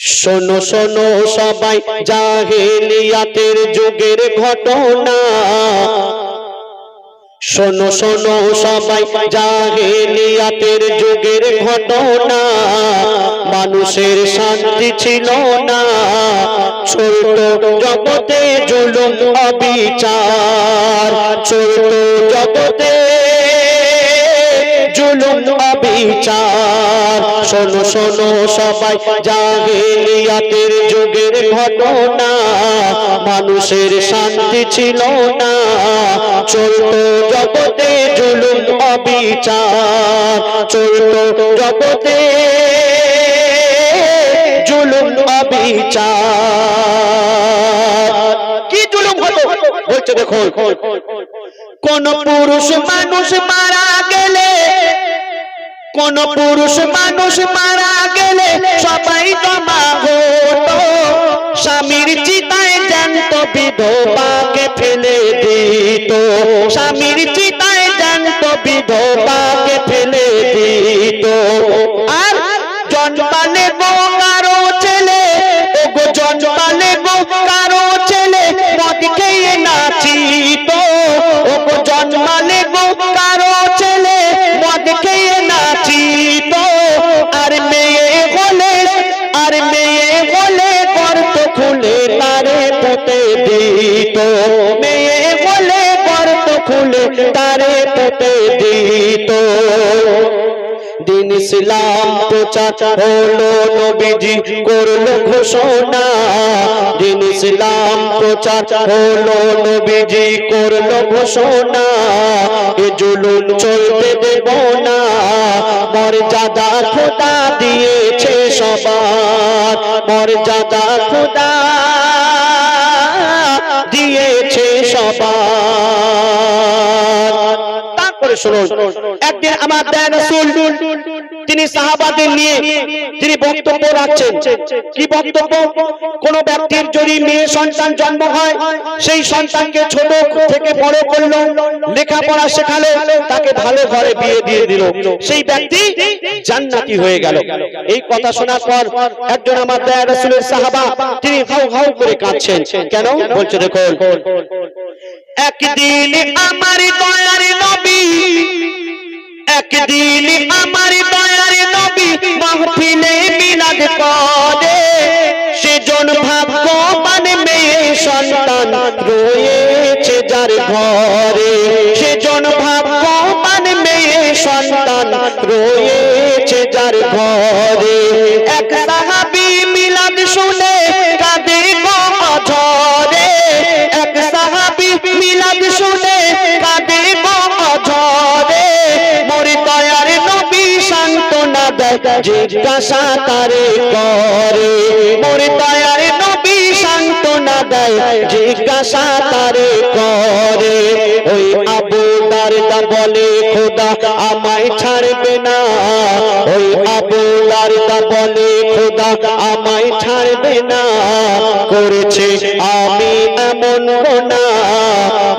শোনো শোনো সবাই, জাহেলিয়াতের যুগের ঘটনা। শোনো শোনো সবাই, জাহেলিয়াতের যুগের ঘটনা। মানুষের শান্তি ছিল না। ছোট জগতে জুলুম, অবিচার। ছোট জগতে জুলুম অবিচার শোনো শোনো, সবাই, জাহেলিয়াতের যুগের ঘটনা। মানুষের শান্তি ছিল না। চলত জগতে জুলুম, অবিচার। চলত জগতে জুলুম, অবিচার। কি জুলুম হতো বলছে দেখো কোন পুরুষ মানুষ মারা গেলে কোন পুরুষ মানুষ মারা গেলে সবাই জমা হতো। স্বামীর চিতায় জানত বিধবাকে ফেলে দিত। স্বামীর চিতায় জানত বিধবাকে ফেলে দিত। তারে পুঁতে দিত। দিন ইসলাম প্রচার হলো নবীজি, করল ঘোষণা। দিন ইসলাম প্রচার হলো নবীজি, করল ঘোষণা। এ জুলুম চলতে দেব না। মর্যাদা খোদা দিয়েছে সবার। মর্যাদা শুনুন। একদিন আমার তিনি সাহাবাদের নিয়ে তিনি বক্তব্য রাখছেন, কি বক্তব্য? কোন ব্যক্তির যদি মেয়ে সন্তান জন্ম হয়, সেই সন্তানকে ছোট থেকে বড় লেখাপড়া শেখালো তাকে ভালো ঘরে বিয়ে দিয়ে দিল। সেই ব্যক্তি জান্নাতি হয়ে গেল। এই কথা শোনার পর একজন আমার দেয় সাহাবা, তিনি হাউ হাউ করে কাঁদছেন। কেন? বলছে দেখো একদিন আমার দয়ার নবী, একদিন আমার দয়ার নবী মাহফিলে মিলাদ করে সেজন ভাগ্যবান মেয়ে সন্তান রয়েছে যার ঘরে। সেজন ভাগ্যবান মেয়ে সন্তান রয়েছে যার ঘরে। এক জিজ্ঞাসা তারে করে। মোর দয়ার নবী সান্ত্বনা দেয় জিজ্ঞাসা তারে করে। ওই আবু দারদা বলে, খোদা আমায় ছাড়বে না। ওই আবু দারদা বলে, খোদা আমায় ছাড়বে না। করেছে, আমি এমন গোনা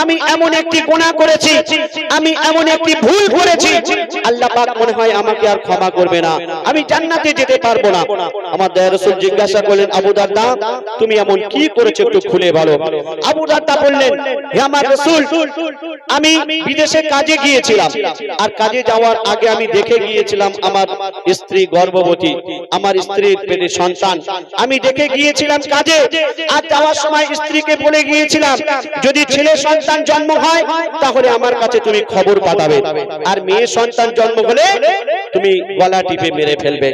আমি এমন একটি গুনাহ করেছি, আমি এমন একটি ভুল করেছি। আল্লাহ পাক মনে হয় আমাকে আর ক্ষমা করবে না। আমি জান্নাতে যেতে পারব না। আমার দয়া রাসূল জিজ্ঞাসা করলেন, আবু দারদা, তুমি এমন কি করেছ একটু খুলে বলো। আবু দারদা বললেন, হে আমার রাসূল, আমি বিদেশে কাজে গিয়েছিলাম। আর কাজে যাওয়ার আগে আমি দেখে গিয়েছিলাম আমার স্ত্রী গর্ভবতী, আমার স্ত্রীর পেটে সন্তান। আমি দেখে গিয়েছিলাম কাজে। আর যাওয়ার সময় স্ত্রীকে বলে গিয়েছিলাম, যদি ছেলে সন্তান জন্ম হয়, তাহলে আমার কাছে তুমি খবর পাঠাবে। আর মেয়ে সন্তান জন্ম হলে তুমি গলা টিপে মেরে ফেলবে,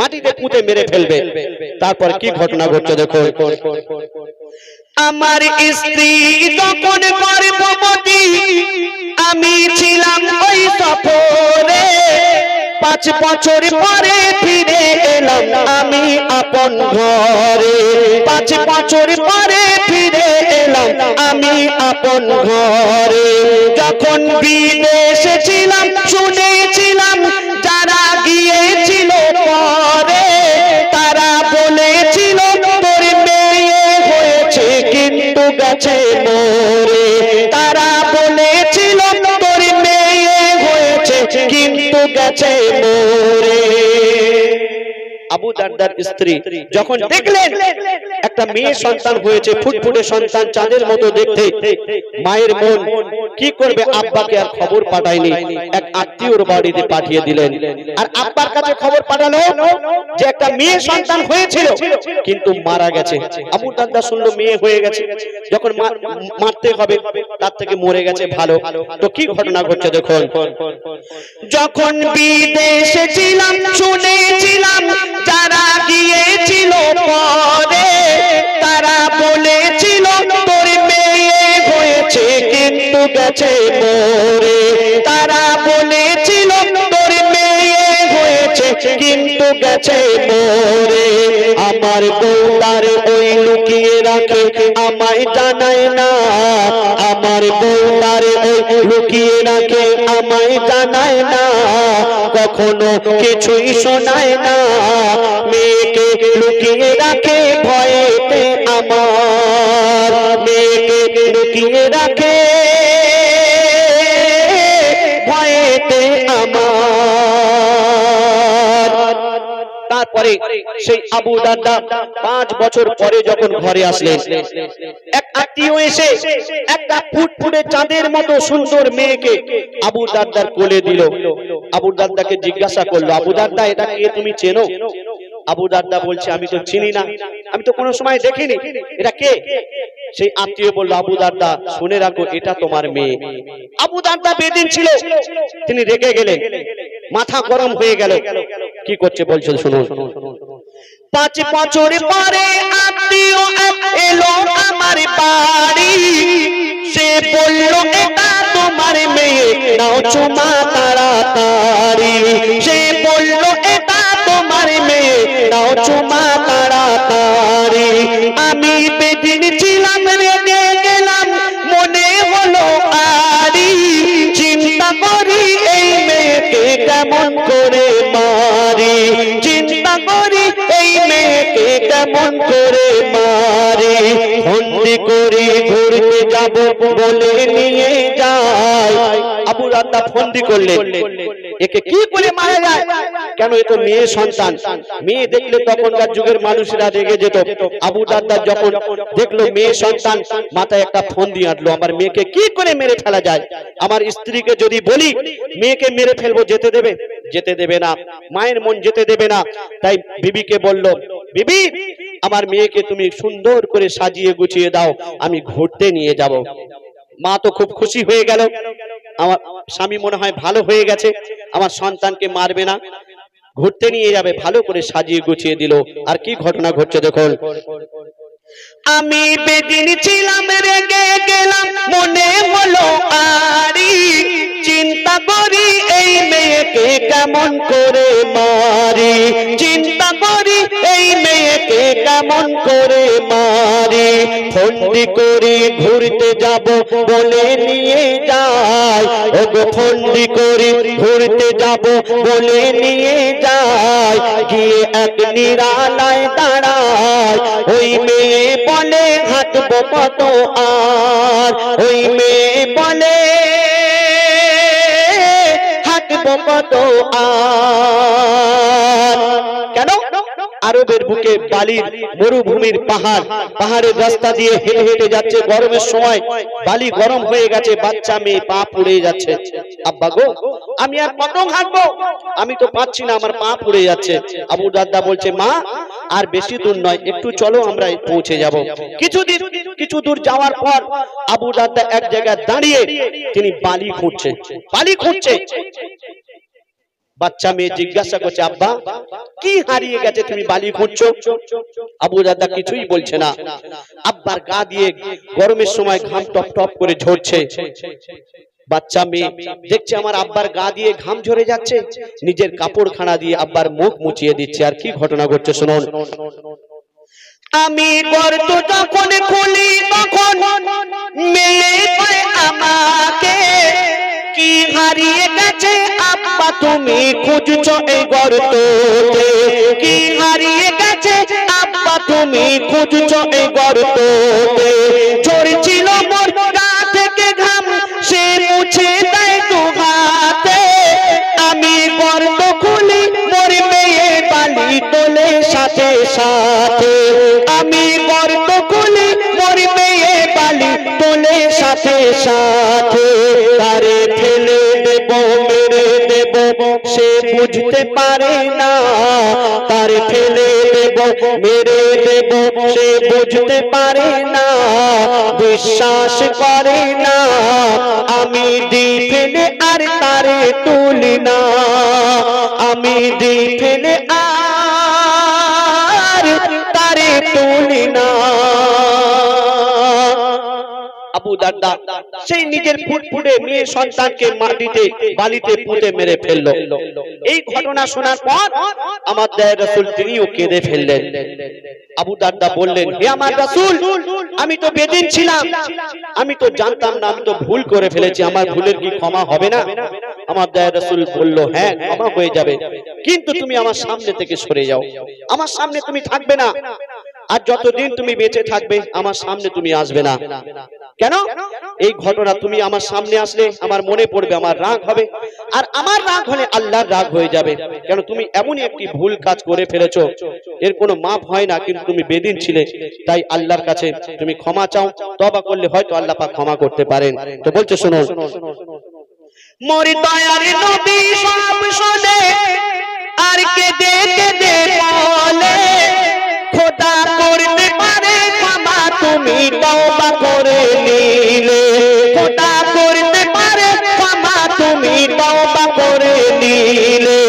মাটিতে পুঁতে মেরে ফেলবে। তারপর কি ঘটনা ঘটছে দেখো। আমার স্ত্রী যখন গর্ভবতী, আমি ছিলাম ওই সফরে। পাঁচ বছর পরে ফিরে এলাম আমি আপন ঘরে। পাঁচ বছর পরে ফিরে আমি আপন ঘরে। যখন বিদেশে ছিলাম শুনেছিলাম, যারা গিয়েছিল পরে, তারা বলেছিল, তোর মেয়ে হয়েছে কিন্তু গেছে মরে। তারা বলেছিল, তোর মেয়ে হয়েছে কিন্তু গেছে মরে। আবু দারদার স্ত্রী যখন দেখলেন একটা মেয়ে সন্তান হয়েছে ফুটফুটে সন্তান চাঁদের মতো দেখতে মায়ের মন কি করবে আব্বাকে আর খবর পাঠায়নি এক আত্মীয়র বাড়িতে পাঠিয়ে দিলেন। আর আব্বার কাছে খবর পাঠালো যে একটা মেয়ে সন্তান হয়েছিল কিন্তু মারা গেছে। আবু দাদা শুনলো মেয়ে হয়ে গেছে। যখন মারতে হবে তার থেকে মরে গেছে ভালো। তো কি ঘটনা ঘটছে দেখুন। যখন বিদেশে ছিলাম শুনেছিলাম যারা গিয়েছিল পরে, তারা বলেছিল, তোর মেয়ে হয়েছে কিন্তু গেছে মরে। তারা বলেছিল, তোর মেয়ে হয়েছে কিন্তু গেছে মরে। আমার বউটার ওই লুকিয়ে রাখে, আমায় জানায় না। আমার বউটার ওই লুকিয়ে রাখে, আমায় জানায় না। কখনো কিছুই শোনায় না। মেয়েকে লুকিয়ে রাখে ভয়েতে আমার। মেয়েকে লুকিয়ে রাখে তারপরে সেই আবু দাদা পাঁচ বছর পরে যখন ঘরে আসলেন এক আত্মীয় এসে একটা ফুটফুটে চাঁদের মতো সুন্দর মেয়েকে আবু দাদার কোলে দিল। আবু দাদাকে জিজ্ঞাসা করল, আবু দাদা এটা কে? তুমি চেনো? আবু দাদা বলছে, আমি তো চিনি না। আমি তো কোনো সময় দেখিনি। এটা কে? সেই আত্মীয় বলল, আবু দাদা শুনে রাখো, এটা তোমার মেয়ে। আবু দাদা বেদিন ছিল। তিনি রেগে গেলেন। মাথা গরম হয়ে গেল। কি করছে বলছে শুনুন। পাঁচ বছর পরে আত্মীয় এলো আমার বাড়ি। সে বলল, এটা তোমার মেয়ে, নাও চুমা তাড়াতাড়ি। সে বলল, এটা তোমার মেয়ে, নাও চুমা তাড়াতাড়ি। আমি বেদিন চিন্তা করি, এই মেয়েকে কেমন করে মারি? বন্দি করি, ঘুরতে যাব বলে নিয়ে যায়। আবু রাত্তা ফন্দি একে কি মারা যায়? কেন এ তো মেয়ে সন্তান? মেয়ে দেখলে তখনকার যুগের মানুষরা রেগে যেত। আবু দাদা যখন দেখল মেয়ে সন্তান, মাথায় একটা ফন্দি আঁটলো। আমার মেয়েকে কি করে মেরে ফেলা যায়? আমার স্ত্রীকে যদি বলি, মেয়েকে মেরে ফেলব, যেতে দেবে? যেতে দেবে না, মায়ের মন যেতে দেবে না। তাই বিবিকে বলল, বিবি, আমার মেয়েকে তুমি সুন্দর করে সাজিয়ে গুছিয়ে দাও, আমি ঘুরতে নিয়ে যাব। মা তো খুব খুশি হয়ে গেল। আমার স্বামী মনে হয় ভালো হয়ে গেছে। আমার সন্তানকে মারবে না। ঘুরতে নিয়ে যাবে, ভালো করে সাজিয়ে গুছিয়ে দিল। আর কি ঘটনা ঘটছে দেখুন। আমি বেদিন ছিলাম, রেগে গেলাম, মনে হলো আরি। চিন্তা করি এই মেয়েকে কেমন করে মারি। চিন্তা করি এই মেয়েকে কেমন করে ফন্দি করি ঘুরতে যাব বলে নিয়ে যায়। ওগো, ফন্দি করি ঘুরতে যাব বলে নিয়ে যায়। গিয়ে এক নিরালায় দাঁড়ায়। ওই মেয়ে বলে, হাঁটবো কত আর? ওই মেয়ে বলে, হাঁটবো কত আর? আরবের বুকে বালির মরুভূমির পাহাড়, পাহাড়ের রাস্তা দিয়ে হেঁটে হেঁটে যাচ্ছে, গরমের সময় বালি গরম হয়ে গেছে, বাচ্চা মেয়ে পা পুড়ে যাচ্ছে। আব্বা গো, আমি আর কত হাঁটবো আমি তো পাচ্ছি না, আমার পা পুড়ে যাচ্ছে। আবু দাদা বলছে, মা, আর বেশি দূর নয়, একটু চলো আমরা পৌঁছে যাব। কিছুদিন, কিছু দূর যাওয়ার পর আবু দাদা এক জায়গায় দাঁড়িয়ে তিনি বালি খুঁজছে বালি খুঁজছে। বাচ্চা মেয়ে জিজ্ঞাসা করছে আব্বা কি হারিয়ে গেছে তুমি বালি খুঁজছো আবু দাদা কিছুই বলছে না। আব্বার গা দিয়ে গরমের সময় ঘাম টপ টপ করে ঝরছে। বাচ্চা মেয়ে দেখছে আমার আব্বার গা দিয়ে ঘাম ঝরে যাচ্ছে। নিজের কাপড় খানা দিয়ে আব্বার মুখ মুছিয়ে দিচ্ছে। আর কি ঘটনা ঘটছে শুনুন। আমি গর্ত যখন খুলি তখন মেয়ে আমাকে। কি হারিয়ে তুমি খুঁজছো এই গর্ততে। কি হারিয়ে গেছে আব্বা তুমি খুঁজছো এই গর্ততে। ঝরছিল মোর গা থেকে ঘাম, সে মুছে দেয় হাতে। আমি গর্ত খুলি মোর মেয়ে বালি তোলে সাথে সাথে। আমি গর্ত খুলি মোর মেয়ে বালি তোলে সাথে সাথে। বুঝতে পারে না। তার ফেলে দেব, মেরে দেব, সে বুঝতে পারে না। বিশ্বাস করে না। আমি দি ফেলে আর তারে তুলি না। আমি দি ফেলে আর আবু দাদা, সেই নিজের ফুটফুটে মেয়ে সন্তানকে মাটিতে, বালিতে পুঁতে মেরে ফেলল। এই ঘটনা শোনার পর আমার রসুল তিনিও কেঁদে ফেললেন। আবু দাদা বললেন, হে আমার আমি তো বেদিন ছিলাম। আমি তো জানতাম না, আমি তো ভুল করে ফেলেছি। আমার ভুলের কি ক্ষমা হবে না? আমার দয়া রসুল বলল হ্যাঁ ক্ষমা হয়ে যাবে। কিন্তু তুমি আমার সামনে থেকে সরে যাও। আমার সামনে তুমি থাকবে না। আর যতদিন তুমি বেঁচে থাকবে, আমার সামনে তুমি আসবে না। কেন? এই ঘটনা তুমি আমার সামনে আসলে আমার মনে পড়বে, আমার রাগ হবে। আর আমার রাগ হলে আল্লাহর রাগ হয়ে যাবে। কেন? তুমি এমনই একটি ভুল কাজ করে ফেলেছো। এর কোনো মাপ হয় না, কিন্তু তুমি বেদিন ছিলে। তাই আল্লাহর কাছে তুমি ক্ষমা চাও তবা করলে হয়তো আল্লাহ পাক ক্ষমা করতে পারেন। তো বলছে, শোনো। আর কে দে খোদা করতে পারে ক্ষমা, তুমি তওবা করে নিলে। খোদা করতে পারে তুমি তওবা করে নিলে।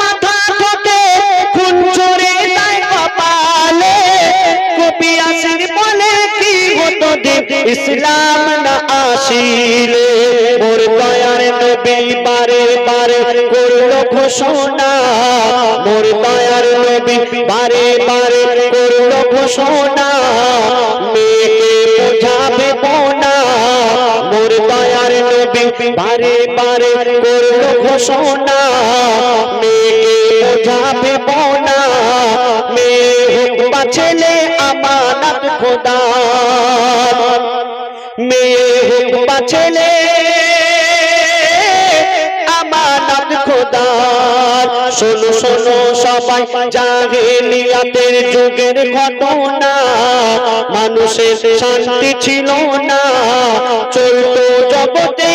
মাথা থেকে খুন যায় কপালে। বলে, কি হতো ইসলাম না আসিলে মোর দয়ার নবী বারে বারে করল ঘোষণা। মোর দয়ার নবী বারে বারে করল ঘোষণা। মেয়েকে বোঝাবে বোনা মোর দয়ার নবী বারে বারে করল ঘোষণা। মেয়েকে বোঝাবে বোনা মেয়ে হোক বা ছেলে, আমানত খোদা। মেয়ে বা ছেলে আমানত খোদা শোনো শোনো, সবাই জাহেলিয়াতের যুগের ঘটনা। মানুষের শান্তি ছিল না। চলতো জগতে